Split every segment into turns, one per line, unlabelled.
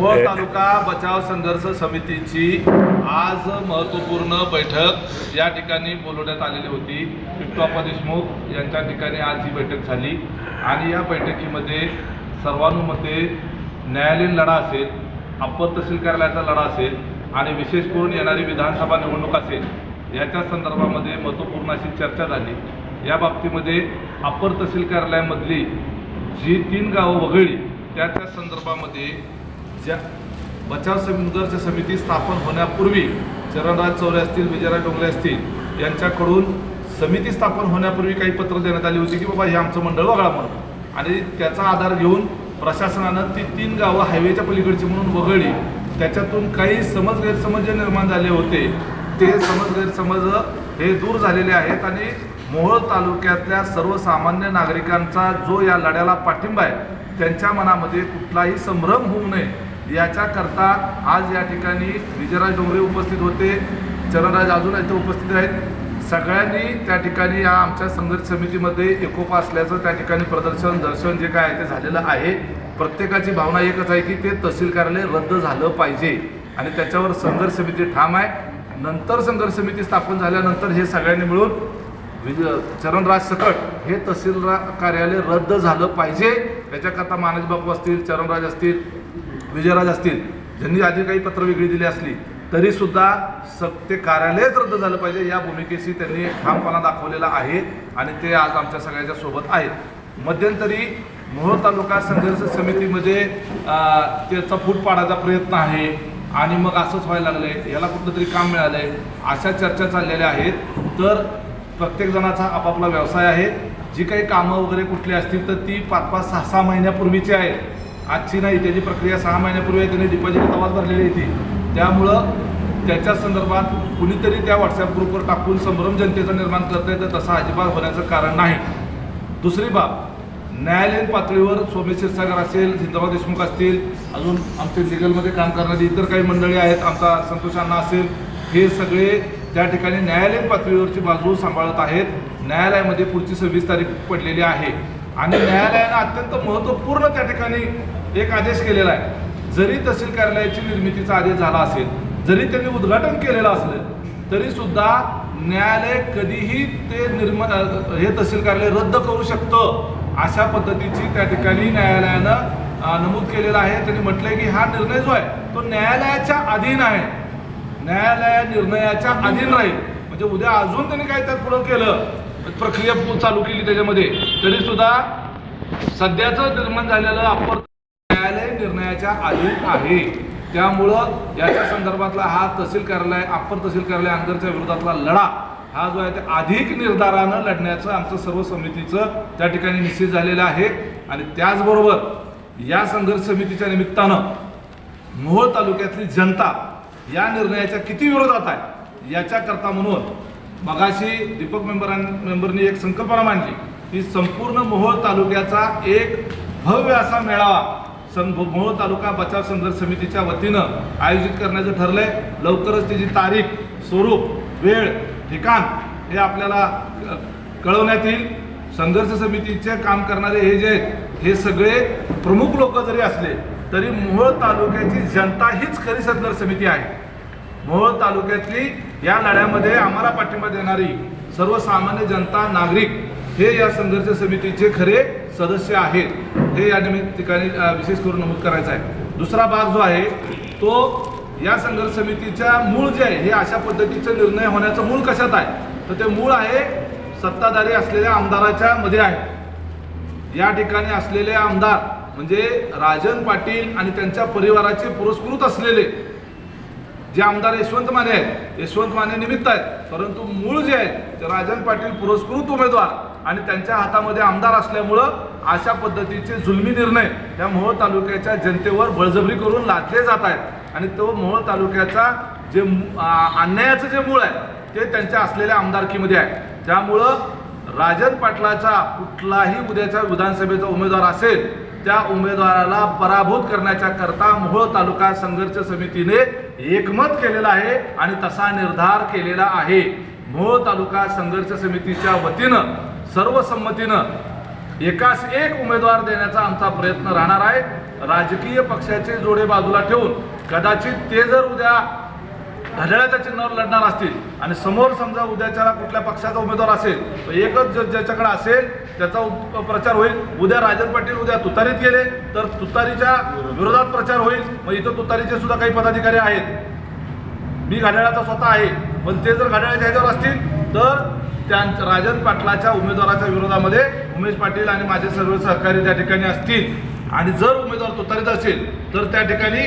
मोहोळ तालुका बचाव संघर्ष समितीची आज महत्त्वपूर्ण बैठक या ठिकाणी बोलवण्यात आलेली होती. टिपटॉपा देशमुख यांच्या ठिकाणी आज ही बैठक झाली. आणि या बैठकीमध्ये सर्वानुमते न्यायालयीन लढा असेल अप्पर तहसील कार्यालयाचा लढा असेल आणि विशेष करून येणारी विधानसभा निवडणूक असेल याच्या संदर्भामध्ये महत्त्वपूर्ण अशी चर्चा झाली. या बाबतीमध्ये अप्पर तहसील कार्यालयामधली जी तीन गावं वगळली त्या त्या संदर्भामध्ये ज्या बचाव संघर्ष समिती स्थापन होण्यापूर्वी चरणराज चौरे असतील विजयराज डोंगरे असतील यांच्याकडून समिती स्थापन होण्यापूर्वी काही पत्र देण्यात आली होती की बाबा हे आमचं मंडळ वगळा म्हणून. आणि त्याचा आधार घेऊन प्रशासनानं ती तीन गावं हायवेच्या पलीकडची म्हणून वगळली. त्याच्यातून काही समज गैरसमज जे निर्माण झाले होते ते समज गैरसमज हे दूर झालेले आहेत आणि मोहोळ तालुक्यातल्या सर्वसामान्य नागरिकांचा जो या लढ्याला पाठिंबा आहे त्यांच्या मनामध्ये कुठलाही संभ्रम होऊ नये. याच्याकरता आज या ठिकाणी विजयराज डोंगरे उपस्थित होते. चरणराज अजून इथे उपस्थित आहेत. सगळ्यांनी त्या ठिकाणी या आमच्या संघर्ष समितीमध्ये एकोपा असल्याचं त्या ठिकाणी प्रदर्शन दर्शन जे काय आहे ते झालेलं आहे. प्रत्येकाची भावना एकच आहे की ते तहसील कार्यालय रद्द झालं पाहिजे आणि त्याच्यावर संघर्ष समिती ठाम आहे. नंतर संघर्ष समिती स्थापन झाल्यानंतर हे सगळ्यांनी मिळून विजय चरणराज सकट हे तहसील कार्यालय रद्द झालं पाहिजे. त्याच्याकरता मानस बापू असतील चरणराज असतील विजयराज असतील ज्यांनी आधी काही पत्र वेगळी दिली असली तरीसुद्धा सत्य ते कार्यालयच रद्द झालं पाहिजे. या भूमिकेशी त्यांनी ठामपणा दाखवलेला आहे आणि ते आज आमच्या सगळ्यांच्या सोबत आहेत. मध्यंतरी मोहोळ तालुका संघर्ष समितीमध्ये त्याचा फूट पाडायचा प्रयत्न आहे आणि मग असंच व्हायला लागलंय. याला कुठलं तरी काम मिळालंय. अशा चर्चा चाललेल्या आहेत. तर प्रत्येकजणाचा आपापला व्यवसाय आहे. जी काही कामं वगैरे कुठली असतील तर ती पाच पाच सहा सहा महिन्यापूर्वीची आहेत. आजची नाही त्याची प्रक्रिया सहा महिन्यापूर्वी त्याने डिपॉझिट तवाच भरलेली होती त्यामुळं त्याच्या संदर्भात कुणीतरी त्या व्हॉट्सअप ग्रुपवर टाकून संभ्रम जनतेचा निर्माण करता येतं तसा अजिबात होण्याचं कारण नाही. दुसरी बाब न्यायालयीन पातळीवर सोमेश क्षीरसागर असेल जिंदाबाद देशमुख असतील अजून आमचे लिगलमध्ये काम करणारी इतर काही मंडळी आहेत आमचा संतोष अण्णा असेल हे सगळे त्या ठिकाणी न्यायालयीन पातळीवरची बाजू सांभाळत आहेत. न्यायालयामध्ये पुढची सव्वीस तारीख पडलेली आहे. आणि न्यायालयानं अत्यंत महत्त्वपूर्ण त्या ठिकाणी एक आदेश केलेला आहे. जरी तहसील कार्यालयाची निर्मितीचा आदेश झाला असेल जरी त्यांनी उद्घाटन केलेलं असलं तरी सुद्धा न्यायालय कधीही ते निर्म हे तहसील कार्यालय रद्द करू शकतं अशा पद्धतीची त्या ठिकाणी न्यायालयानं नमूद केलेलं आहे. त्यांनी म्हटलंय की हा निर्णय जो आहे तो न्यायालयाच्या अधीन आहे. न्यायालया निर्णयाच्या अधीन राहील. म्हणजे उद्या अजून त्यांनी काय त्यात पुढं केलं प्रक्रिया पु- चालू केली त्याच्यामध्ये. तरी सुद्धा सध्याचं निर्माण झालेलं अप्पर न्यायालय निर्णयाच्या अधीन आहे. त्यामुळं याच्या संदर्भातला हा तहसील कार्यालय अप्पर तहसील कार्यालय अंगरच्या विरोधातला लढा हा जो आहे ते अधिक निर्धारानं लढण्याचं आमचं सर्व समितीचं त्या ठिकाणी निश्चित झालेलं आहे. आणि त्याचबरोबर या संघर्ष समितीच्या निमित्तानं मोहोळ तालुक्यातली जनता या निर्णयाच्या किती विरोधात आहे याच्याकरता म्हणून मगाशी दीपक मेंबरां मेंबरनी एक संकल्पना मांडली की संपूर्ण मोहोळ तालुक्याचा एक भव्य असा मेळावा सं मोहोळ तालुका बचाव संघर्ष समितीच्या वतीनं आयोजित करण्याचं ठरलंय. लवकरच त्याची तारीख स्वरूप वेळ ठिकाण हे आपल्याला कळवण्यात येईल. संघर्ष समितीचे काम करणारे हे जे आहेत हे सगळे प्रमुख लोक जरी असले तरी मोहोळ तालुक्याची जनता हीच खरी संघर्ष समिती आहे. मोहोळ तालुक्यातली या लढ्यामध्ये आम्हाला पाठिंबा देणारी सर्वसामान्य जनता नागरिक हे या संघर्ष समितीचे खरे सदस्य आहेत. हे या निमित्त ठिकाणी विशेष करून नमूद करायचं आहे. दुसरा भाग जो आहे तो या संघर्ष समितीच्या मूळ जे आहे हे अशा पद्धतीचे निर्णय होण्याचं मूळ कशात आहे? तर ते मूळ आहे सत्ताधारी असलेल्या आमदाराच्या मध्ये आहे. या ठिकाणी असलेले आमदार म्हणजे राजन पाटील आणि त्यांच्या परिवाराचे पुरस्कृत असलेले जे आमदार यशवंत माने आहेत यशवंत माने निमित्त आहेत. परंतु मूळ जे आहेत ते राजन पाटील पुरस्कृत उमेदवार आणि त्यांच्या हातामध्ये आमदार असल्यामुळं अशा पद्धतीचे जुलमी निर्णय या मोहोळ तालुक्याच्या जनतेवर बळजबरी करून लादले जात आहेत. आणि तो मोहोळ तालुक्याचा जे अन्यायाचं जे मूळ आहे ते त्यांच्या असलेल्या आमदारकीमध्ये आहे. त्यामुळं राजन पाटलाचा कुठलाही उद्याच्या विधानसभेचा उमेदवार असेल त्या उमेदवाराला पराभूत करण्याच्या करता मोहोळ तालुका संघर्ष समितीने एकमत केलेला आहे आणि तसा निर्धार केलेला आहे. मोहोळ तालुका संघर्ष समितीच्या वतीनं सर्वसंमतीनं एकास एक उमेदवार देण्याचा आमचा प्रयत्न राहणार आहे. राजकीय पक्षाचे जोडे बाजूला ठेवून कदाचित ते जर उद्या घड्याळ्याच्या चिन्हावर लढणार असतील आणि समोर समजा उद्याच्याला कुठल्या पक्षाचा उमेदवार असेल तर एकच ज्याच्याकडे असेल त्याचा प्रचार होईल. उद्या राजन पाटील उद्या तुतारीत गेले तर तुतारीच्या विरोधात प्रचार होईल. मग इथं तुतारीचे सुद्धा काही पदाधिकारी आहेत. मी घड्याळाचा स्वतः आहे. पण ते जर घड्याळाच्या ह्याच्यावर असतील तर त्या राजन पाटलाच्या उमेदवाराच्या विरोधामध्ये उमेश पाटील आणि माझे सर्व सहकारी त्या ठिकाणी असतील. आणि जर उमेदवार तुतारीत असेल तर त्या ठिकाणी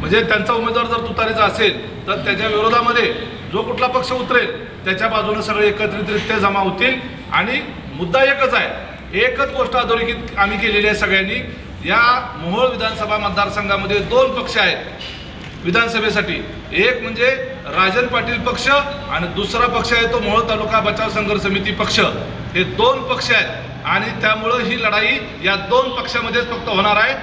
म्हणजे त्यांचा उमेदवार जर तुतारीचा असेल तर त्याच्या विरोधामध्ये जो कुठला पक्ष उतरेल त्याच्या बाजूने सगळे एकत्रितरित्या जमा होतील. आणि मुद्दा एकच आहे एकच गोष्ट अधोरेखित आम्ही केलेली आहे सगळ्यांनी. या मोहोळ विधानसभा मतदारसंघामध्ये दोन पक्ष आहेत विधानसभेसाठी. एक म्हणजे राजन पाटील पक्ष आणि दुसरा पक्ष आहे तो मोहोळ तालुका बचाव संघर्ष समिती पक्ष. हे दोन पक्ष आहेत. आणि त्यामुळं ही लढाई या दोन पक्षामध्येच फक्त होणार आहे.